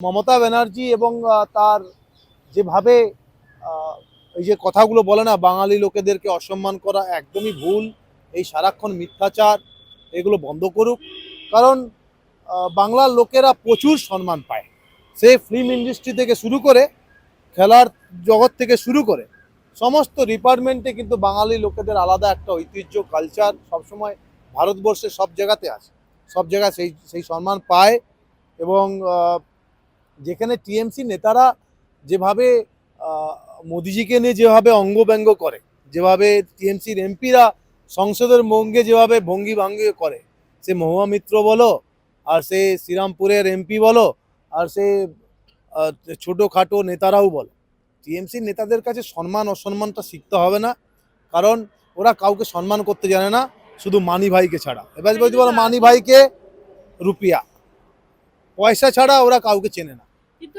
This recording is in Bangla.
মমতা ব্যানার্জি এবং তার যেভাবে এই যে কথাগুলো বলে না, বাঙালি লোকেদেরকে অসম্মান করা একদমই ভুল, এই সারাক্ষণ মিথ্যাচার, এগুলো বন্ধ করুক। কারণ বাংলার লোকেরা প্রচুর সম্মান পায়। সে ফিল্ম ইন্ডাস্ট্রি থেকে শুরু করে, খেলার জগৎ থেকে শুরু করে, সমস্ত ডিপার্টমেন্টে কিন্তু বাঙালি লোকেদের আলাদা একটা ঐতিহ্য কালচার সবসময় ভারতবর্ষের সব জায়গাতে আছে। সব জায়গায় সেই সেই সম্মান পায় এবং যেখানে টিএমসি নেতারা যেভাবে মোদিজিকে নিয়ে যেভাবে অঙ্গব্যঙ্গ করে, যেভাবে টিএমসির এমপিরা সংসদের মঙ্গে যেভাবে ভঙ্গি ভাঙ্গি করে, সে মহুয়া মিত্র বলো, আর সে শ্রীরামপুরের এমপি বলো, আর সে ছোটোখাটো নেতারাও বলো, টিএমসির নেতাদের কাছে সম্মান, অসম্মানটা শিখতে হবে না, কারণ ওরা কাউকে সম্মান করতে জানে না, শুধু মানি ভাইকে ছাড়া। এবার বলতে পারো মানি ভাইকে রুপিয়া, পয়সা ছাড়া ওরা কাউকে চেনে না। কিন্তু